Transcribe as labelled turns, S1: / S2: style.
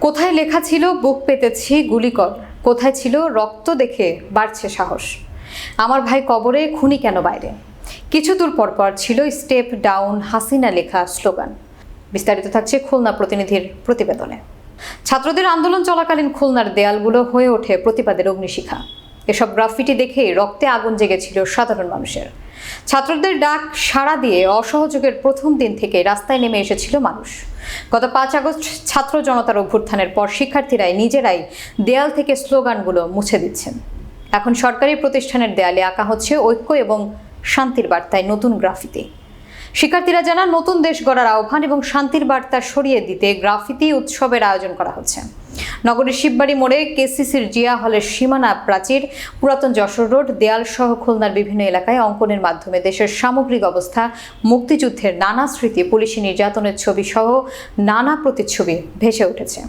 S1: কোথায় লেখা ছিল, বুক পেতেছি গুলি কর। কোথায় ছিল, রক্ত দেখে বাড়ছে সাহস। আমার ভাই কবরে, খুনি কেন বাইরে? কিছু দূর পরপর পর ছিল স্টেপ ডাউন হাসিনা লেখা স্লোগান। বিস্তারিত থাকছে খুলনা প্রতিনিধির প্রতিবেদনে। ছাত্রদের আন্দোলন চলাকালীন খুলনার দেয়ালগুলো হয়ে ওঠে প্রতিবাদের অগ্নিশিখা। এসব গ্রাফিটি দেখে রক্তে আগুন জেগেছিল সাধারণ মানুষের। ছাত্রদের ডাক সাড়া দিয়ে অসহযোগের প্রথম দিন থেকে রাস্তায় নেমে এসেছিল মানুষ। গত পাঁচ আগস্ট ছাত্র জনতার অভ্যুত্থানের পর শিক্ষার্থীরাই নিজেরাই দেয়াল থেকে স্লোগানগুলো মুছে দিচ্ছেন। এখন সরকারি প্রতিষ্ঠানের দেয়ালে আঁকা হচ্ছে ঐক্য এবং শান্তির বার্তায় নতুন গ্রাফিতি। শিক্ষার্থীরা জানান, নতুন দেশ গড়ার আহ্বান এবং শান্তির বার্তা সরিয়ে দিতে গ্রাফিতি উৎসবের আয়োজন করা হচ্ছে। নগরীর শিববাড়ি মোড়ে কেসিসির জিয়া হলের সীমানা প্রাচীর, পুরাতন যশোর রোড, দেয়াল সহ খুলনার বিভিন্ন এলাকায় অঙ্কনের মাধ্যমে দেশের সামগ্রিক অবস্থা, মুক্তিযুদ্ধের নানা স্মৃতি, পুলিশি নির্যাতনের ছবি সহ নানা প্রতিচ্ছবি ভেসে উঠেছে।